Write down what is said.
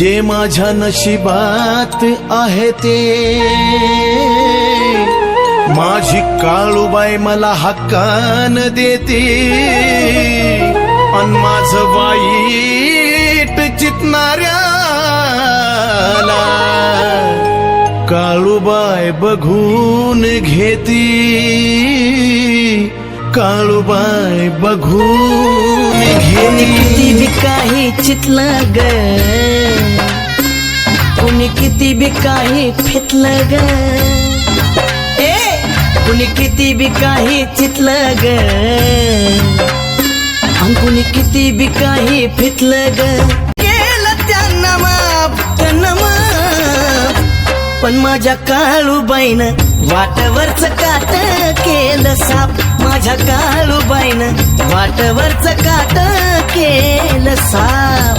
जे माझ्या नशिबात आहे ते. माझी काळूबाई मला हक्कान देते. अन माझ वाईट चितणाऱ्याला काळूबाय बघून घेती. काळूबाय बघून घेती. काही चितलं ग. कुणी किती बी काही फितलं ग. ए कुणी किती बी काही चितलं ग. कुणी किती बी काही फितलं ग. केलं त्यांना माप त्यांना माप पण माझ्या काळूबाईनं वाटवरच काट केलं साप. माझ्या काळूबाईनं वाटवरच काट केलं साप.